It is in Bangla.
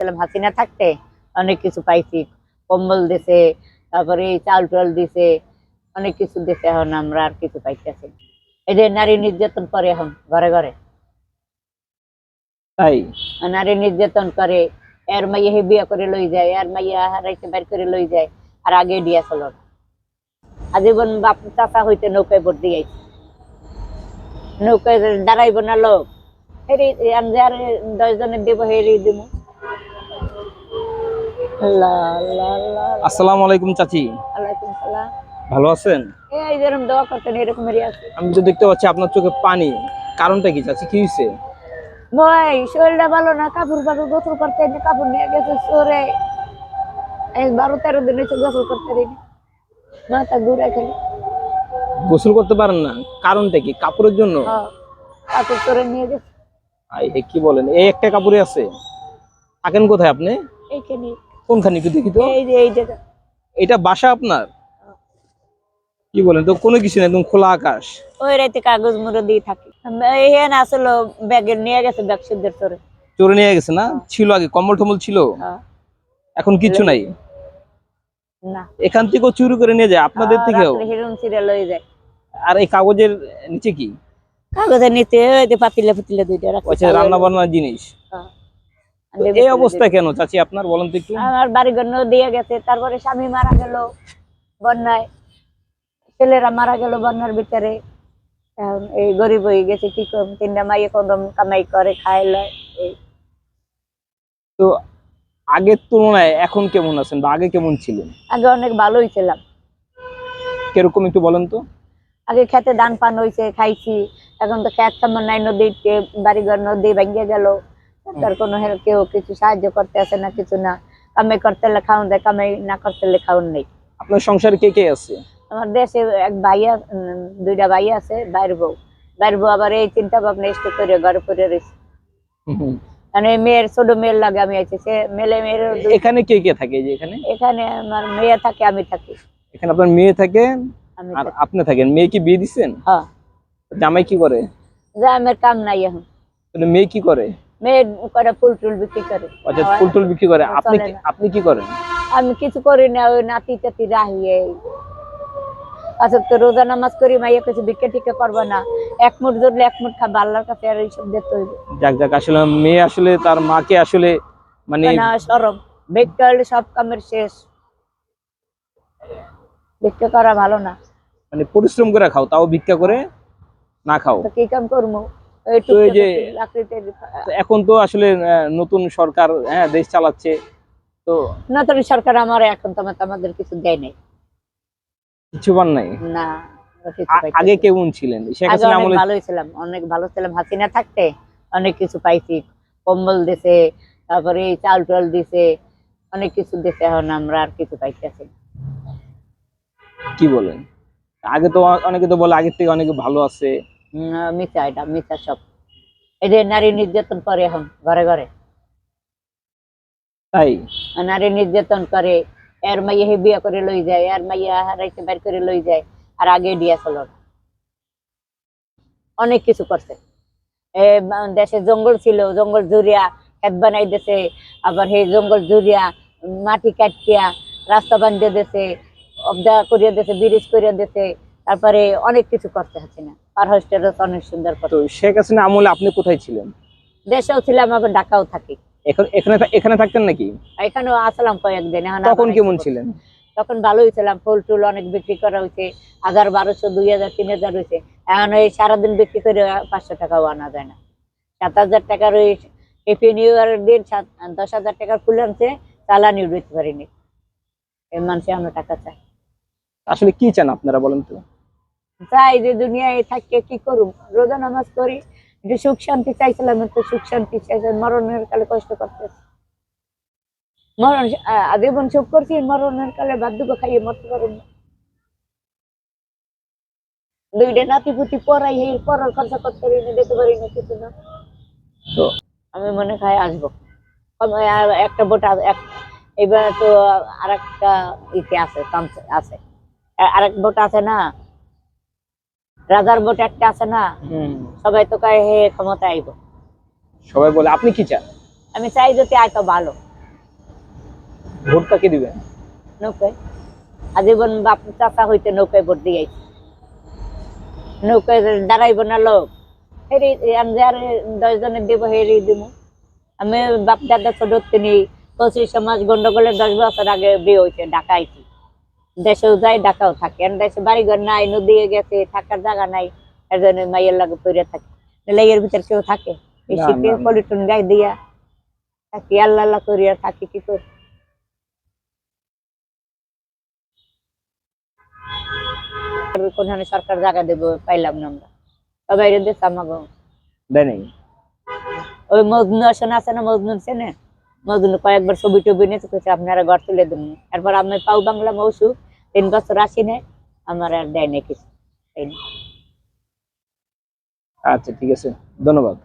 ছিলাম হাসিনা থাকতে অনেক কিছু পাইছি। কম্বল দিছে তারপরে চাল টাল দিছে অনেক কিছু দিছে এখন আমরা আর কিছু পাইতেছি। যে নারী নির্যাতন করে এখন ঘরে ঘরে। নারী নির্যাতন করে এর মাইয়া হে বিয়া করে লই যায় এর মাইয়া হারাইতে বের করে লই যায় আর আগে দিয়া চলো না। আজীবন বাপ চাচা হইতে নৌকায় ভোট দিয়ে নৌকায় দাঁড়াইব না লোক। হেরি আমি আর দশ জনের দিব হেরি দিব আসসালামু আলাইকুম চাচি। ভালো আছেন? আমি তো দেখতে পাচ্ছি আপনার চোখে পানি। কারণটা কি চাচি কি হয়েছে ভাই শরীরটা ভালো না কাপড় পাপড় গোসল করতে কাপড় নিয়ে গেছে সরে। এই বারো তেরো দিন হয়েছে গোসল করতে পারিনি মাথা ঘুরে খালি গোসল করতে পারেন না? কারণটা কি? কাপড়ের জন্য? হ্যাঁ, কাপড় নিয়ে গেছে। কি বলেন? এই একটা কাপড়ে আছে। থাকেন কোথায় আপনি? এইখানে। কোনখানে একটু দেখি তো। এই যে এই জায়গা এটা বাসা আপনার? কি বলেন তো কোনো কিছু না একদম খোলা আকাশ। ওই রাতে কাগজ মুড়ে দিয়ে থাকি। এখানে আসলো ব্যাগে নিয়ে গেছে ব্যাগ সিদ্ধের তোরে চোরে নিয়ে গেছে না? ছিল আগে কম্বল টম্বল ছিল? হ্যাঁ, এখন কিছু নাই? না। এখান থেকেও চুরি করে নিয়ে যায় আপনাদের থেকেও? হিরুন সিরিয়াল হয়ে যায়। আর এই কাগজের নিচে কি? কাগজের যে পাতিলে পাতিলে দুইটা রাখছে আচ্ছা রান্না বান্নার জিনিস? হ্যাঁ। এই অবস্থা কেন? চাচি আপনার বলেন তো একটু। আমার দিয়ে গেছে তারপরে স্বামী মারা গেল বন্যায়। ছেলেরা মারা গেল বন্যার ভিতরে। এখন এই গরিব হয়ে গেছে কি করব? তিনটা মাইয়ে কদম কামাই করে খায় লয় তো আগের তুলনায় এখন কেমন আছেন বা আগে কেমন ছিলেন? আগে অনেক ভালোই ছিলাম। কীরকম একটু বলেন তো। আগে খেতে ধান পান হয়েছে খাইছি। এখন তো খেত তেমন নাই নদীতে বাড়িঘর নদী ভেঙে গেল। তার কোনো কেউ কিছু সাহায্য করতে আসে না কিছু না। কামাই করতে হলে খাওন দেয় কামাই না করতে হলে খাওন নেই। আপনার সংসারে কে কে আছে? আমার দেশে এক ভাইয়া উম, দুইটা ভাই আছে বাইর বউ। বাইর বউ আবার এই চিন্তা ভাবনা ইষ্ট করে ঘরে পরে রয়েছে। মানে মেয়ের ছোট মেয়ের লাগে আমি আছি সে মেলে মেয়ের এখানে কে কে থাকে যে এখানে? এখানে আমার মেয়ে থাকে আমি থাকি। এখানে আপনার মেয়ে থাকে আর আপনি থাকেন। মেয়ে কি বিয়ে দিচ্ছেন হ্যাঁ। জামাই কি করে? আমার কাম নাই এখন। মেয়ে কি করে? মেয়ে করে ফুল টুল বিক্রি করে। আচ্ছা ফুল টুল বিক্রি করে। আপনি। আপনি কি করেন? আমি কিছু করি না ওই নাতি টাতি রাহিয়ে আচ্ছা তো রোজা নামাজ করি মাইয়া কিছু ভিক্ষা টিকা করব না। এক মুঠ ধরলে এক মুঠ খাব আল্লাহর কাছে আর এইসব দিতে হইবে যাক যাক আসলে মেয়ে আসলে তার মাকে আসলে মানে না সরম। ভিক্ষা হলে সব কামের শেষ। ভিক্ষা করা ভালো না। মানে পরিশ্রম করে খাও তাও ভিক্ষা করে না খাও। তো কি কাম করব? যে- এখন তো আসলে নতুন সরকার হ্যাঁ দেশ চালাচ্ছে তো নতুন সরকার আমার এখন তো আমাদের কিছু দেয় নাই। কিছু পান নাই? না আগে কেমন ছিলেন? শেখ হাসিনা আমলে ভালোই ছিলাম অনেক ভালো ছিলাম। হাসিনা থাকতে অনেক কিছু পাইছি। কম্বল দিছে তারপরে চাল টাল দিছে অনেক কিছু দিছে এখন আমরা আর কিছু পাইতেছি কি বলেন? আগে তো অনেকে তো বলে আগের থেকে অনেকে ভালো আছে। মিথ্যা এটা মিথ্যা সব। এই যে নারী নির্যাতন করে এখন ঘরে ঘরে। তাই? নারী নির্যাতন করে এর মাইয়া হে বিয়া করে লই যায় এর মাইয়া হারাইতে বের করে লই যায় আর আগে দিয়া চলো না। অনেক কিছু করছে। এ দেশে জঙ্গল ছিল জঙ্গল জুড়িয়া খেত বানাই দিছে আবার সেই জঙ্গল জুড়িয়া মাটি কাটিয়া রাস্তা বানিয়ে দিছে অবদা করিয়া দিছে ব্রিজ করিয়া দিছে তারপরে অনেক কিছু করতে হচ্ছে না। পার হোস্টেল অনেক সুন্দর তো শেখ হাসিনা আমলে আপনি কোথায় ছিলেন? দেশেও ছিলাম আবার ঢাকাও থাকি। এখন এখানে এখানে থাকতেন নাকি? এখানেও আসলাম কয়েকদিন এখন তখন কেমন ছিলেন? তখন ভালোই ছিলাম ফুল টুল অনেক বিক্রি করা হয়েছে হাজার বারোশো দুই হাজার তিন হাজার হয়েছে এখন ওই সারাদিন বিক্রি করে পাঁচশো টাকাও আনা যায় না। সাত হাজার টাকার ওই হ্যাপি নিউ ইয়ারের দিন সাত দশ হাজার টাকার ফুল আনছে চালানি উঠতে পারিনি। এই মানুষে আমরা টাকা চাই আসলে কি চান আপনারা বলেন তো? চাই যে দুনিয়ায় থাকতে কি করুম? রোজা নামাজ করি একটু সুখ শান্তি চাইছিলাম, একটু সুখ শান্তি চাইছিলাম, মরণের কালে কষ্ট করতেছি। মরণ আজীবন সুখ করছি, মরণের কালে বাধ্যক খাইয়ে মরতে পারুন দুইটা নাতি পুতি পড়াই পড়ার খরচা করতে পারি না, দিতে পারি না, কিছু না। তো আমি মনে খাই আসব। আর একটা এক- এবার তো আর একটা ইতে আছে চান্স আছে। আ- আরেক ভোট আছে না রাজার ভোট একটা আছে না সবাই তো কয় হে ক্ষমতা আইব। সবাই বলে আপনি কি চান? আমি চাই যদি আয় তো ভালো। ভোট কাকে দিবেন? নৌকায়। আজীবন বাপ চাচা হইতে নৌকায় ভোট দিয়ে নৌকায় দাঁড়াইব না লোক। হেরি আমি যার দশ দিব হেরি দিব আমি বাপ দাদা ছোট তিনি পঁচিশ সমাজ গন্ডগোলের দশ বছর আগে বিয়ে হয়েছে ঢাকা আইছি। দেশেও যাই ঢাকাও থাকে। আর দেশে বাড়িঘর নাই নদী গেছে থাকার জায়গা নাই এর জন্য মাইয়ের লাগে পড়ে থাকে। নাহলে এর ভিতর কেউ থাকে? এই শীতে। পলিটন গাই দিয়া থাকি আল্লাহ আল্লাহ করিয়া থাকি কি করি? কোনখানে সরকার জায়গা দেবো পাইলাম না আমরা। সবাই দেশ আমাকে দেয় নাই ওই মজনু আসন আছে না চেনে? মজনু কয়েকবার ছবি টবি নিয়ে আপনারা ঘর তুলে দেন এরপর আমি পাও বাংলা মৌসু তিন বছর আসি না আমার আর দেয় না কিছু। আচ্ছা ঠিক আছে। ধন্যবাদ।